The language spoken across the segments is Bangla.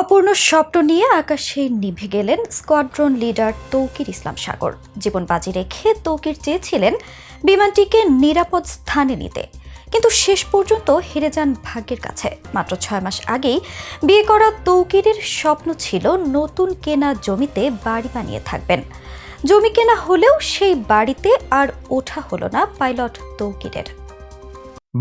অপূর্ণ স্বপ্ন নিয়ে আকাশে নিভে গেলেন স্কোয়াড্রন লিডার তৌকির ইসলাম সাগর। জীবন বাজি রেখে তৌকির চেয়েছিলেন বিমানটিকে নিরাপদ স্থানে নিতে। কিন্তু শেষ পর্যন্ত হেরে যান ভাগ্যের কাছে। মাত্র ছয় মাস আগেই বিয়ে করা তৌকিরের স্বপ্ন ছিল নতুন কেনা জমিতে বাড়ি বানিয়ে থাকবেন। জমি কেনা হলেও সেই বাড়িতে আর ওঠা হলো না পাইলট তৌকিরের।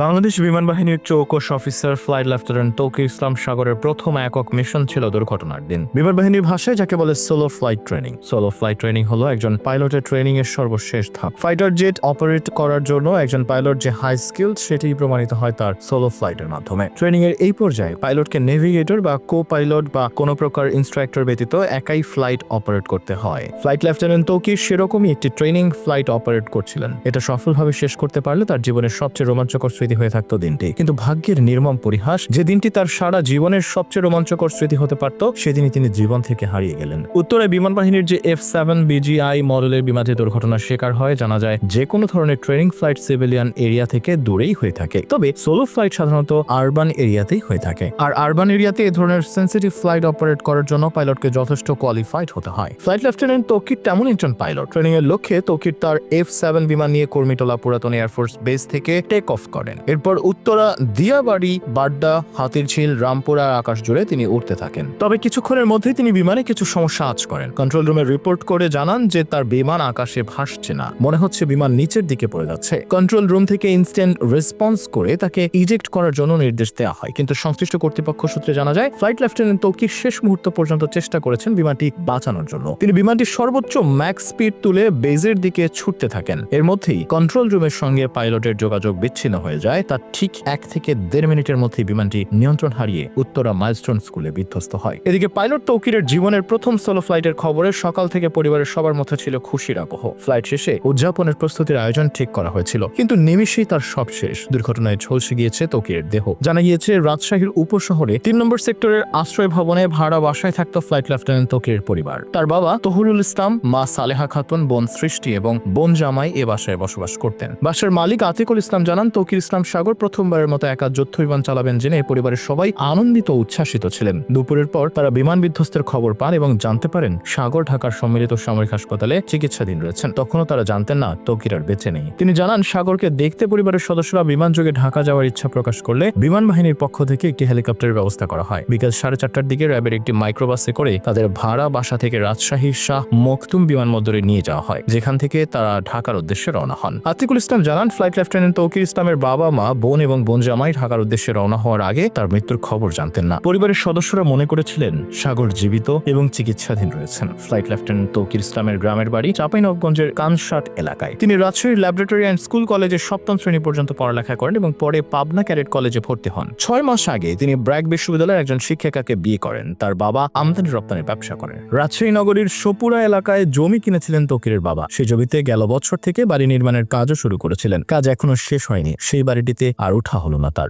বাংলাদেশ বিমান বাহিনীর চৌকস officer, flight lieutenant Tauqir Islam সাগরের প্রথম একক মিশন ছিল দুর্ঘটনার দিন। বিমান বাহিনীর ভাষায় যাকে বলে solo flight training. Solo flight training হলো একজন পাইলটের ট্রেনিং এর সর্বশেষ ধাপ। ফাইটার জেট অপারেট করার জন্য একজন পাইলট যে হাই স্কিল সেটি প্রমাণিত হয় তার সোলো ফ্লাইটের মাধ্যমে। ট্রেনিং এর এই পর্যায়ে পাইলটকে নেভিগেটর বা কো পাইলট বা কোনো প্রকার ইনস্ট্রাক্টর ব্যতীত একাই ফ্লাইট অপারেট করতে হয়। ফ্লাইট লেফটেন্যান্ট তৌকির সেরকমই একটি ট্রেনিং ফ্লাইট অপারেট করছিলেন। এটা সফলভাবে শেষ করতে পারলে তার জীবনের সবচেয়ে রোমাঞ্চকর স্মৃতি হয়ে থাকতো দিনটি। কিন্তু ভাগ্যের নির্মম পরিহাস, যে দিনটি তার সারা জীবনের সবচেয়ে রোমাঞ্চকর স্মৃতি হতে পারত, সেদিনই তিনি জীবন থেকে হারিয়ে গেলেন। উত্তরে বিমান বাহিনীর যে এফ সেভেন বিজিআই মডেলের বিমানটি দুর্ঘটনার শিকার হয়, জানা যায় যে কোনো ধরনের ট্রেনিং ফ্লাইট সিভিলিয়ান এরিয়া থেকে দূরেই হয়ে থাকে। তবে সোলো ফ্লাইট সাধারণত আরবান এরিয়াতেই হয়ে থাকে। আর আরবান এরিয়াতে এ ধরনের সেন্সিটিভ ফ্লাইট অপারেট করার জন্য পাইলটকে যথেষ্ট কোয়ালিফাইড হতে হয়। ফ্লাইট লেফটেন্যান্ট তৌকির তেমন একজন পাইলট। ট্রেনিং এর লক্ষ্যে তৌকির তার এফ সেভেন বিমান নিয়ে কর্মীটোলা পুরাতন এয়ারফোর্স বেস থেকে টেক অফ করেন। এরপর উত্তরা দিয়াবাড়ি, বাড্ডা, হাতিরঝিল, রামপুরা আকাশ জুড়ে তিনি উঠতে থাকেন। তবে কিছুক্ষণের মধ্যেই তিনি বিমানে কিছু সমস্যা আজ করেন। কন্ট্রোল রুমে রিপোর্ট করে জানান যে তার বিমান আকাশে ভাসছে না। মনে হচ্ছে বিমান নিচের দিকে পড়ে যাচ্ছে। কন্ট্রোল রুম থেকে ইনস্ট্যান্ট রেসপন্স করে তাকে ইজেক্ট করার জন্য নির্দেশ দেওয়া হয়। কিন্তু সংশ্লিষ্ট কর্তৃপক্ষ সূত্রে জানা যায়, ফ্লাইট লেফটেন্যান্ট তৌকির শেষ মুহূর্ত পর্যন্ত চেষ্টা করেছেন বিমানটি বাঁচানোর জন্য। তিনি বিমানটির সর্বোচ্চ ম্যাক্স স্পিড তুলে বেজের দিকে ছুটতে থাকেন। এর মধ্যেই কন্ট্রোল রুমের সঙ্গে পাইলটের যোগাযোগ বিচ্ছিন্ন হয়ে যায় তার ঠিক এক থেকে দেড় মিনিটের মধ্যে বিমানটি নিয়ন্ত্রণ হারিয়ে উত্তরা মাইলস্টোন স্কুলে বিধ্বস্ত হয়। এদিকে পাইলট তৌকিরের জীবনের প্রথম সোলো ফ্লাইটের খবরে সকাল থেকে পরিবারের সবার মধ্যে ছিল খুশির আবহ। ফ্লাইট শেষে উদযাপনের প্রস্তুতির আয়োজন ঠিক করা হয়েছিল, কিন্তু নিমিষেই তার সব শেষ। দুর্ঘটনায় ঝলসে গিয়েছে তৌকিরের দেহ। জানা গিয়েছে, রাজশাহীর উপশহরে তিন নম্বর সেক্টরের আশ্রয় ভবনে ভাড়া বাসায় থাকত ফ্লাইট লেফটেন্যান্ট তৌকিরের পরিবার। তার বাবা তহুরুল ইসলাম, মা সালেহা খাতুন, বোন সৃষ্টি এবং বোন জামাই এ বাসায় বসবাস করতেন। বাসার মালিক আতিকুল ইসলাম জানান, তৌকির ইসলাম সাগর প্রথমবারের মতো একা যুদ্ধ বিমান চালাবেন জেনে পরিবারের সবাই আনন্দিত উচ্ছ্বাসিত ছিলেন। দুপুরের পর তারা বিমান বিধ্বস্তের খবর পান এবং জানতে পারেন সাগর ঢাকার সম্মিলিত সামরিক হাসপাতালে চিকিৎসাধীন রয়েছেন। তখনও তারা জানতেন না তৌকির আর বেঁচে নেই। তিনি জানান, সাগরকে দেখতে পরিবারের সদস্যরা বিমান যোগে ঢাকা যাওয়ার ইচ্ছা প্রকাশ করলে বিমান বাহিনীর পক্ষ থেকে একটি হেলিকপ্টারের ব্যবস্থা করা হয়। বিকাল সাড়ে চারটার দিকে র্যাবের একটি মাইক্রোবাসে করে তাদের ভাড়া বাসা থেকে রাজশাহীর শাহ মখতুম বিমানবন্দরে নিয়ে যাওয়া হয়, যেখান থেকে তারা ঢাকার উদ্দেশ্যে রওনা হন। আতিকুল ইসলাম জানান, ফ্লাইট লেফটেন্যান্ট তৌকির ইসলামের বাবা মা, বোন এবং বোন জামাই ঢাকার উদ্দেশ্যে রওনা হওয়ার আগে তার মৃত্যুর খবর জানতেন না। পরিবারের সদস্যরা মনে করেছিলেন, সাগর জীবিত এবং চিকিৎসাধীন রয়েছেন। ফ্লাইট লেফটেন্যান্ট তৌকির ইসলামের গ্রামের বাড়ি চাঁপাইনবগঞ্জের কানসাট এলাকায়। তিনি রাজশাহীর ল্যাবরেটরি অ্যান্ড স্কুল কলেজে সপ্তম শ্রেণি পর্যন্ত পড়ালেখা করেন এবং পরে পাবনা ক্যাডেট কলেজে ভর্তি হন। ছয় মাস আগে তিনি ব্র্যাক বিশ্ববিদ্যালয়ের একজন শিক্ষিকাকে বিয়ে করেন। তার বাবা আমদানি রপ্তানির ব্যবসা করেন। রাজশাহী নগরীর সপুরা এলাকায় জমি কিনেছিলেন তৌকিরের বাবা। সেই জমিতে গেল বছর থেকে বাড়ি নির্মাণের কাজও শুরু করেছিলেন। কাজ এখনও শেষ হয়নি। সেই বাড়িটিতে আর ওঠা হলো না তার।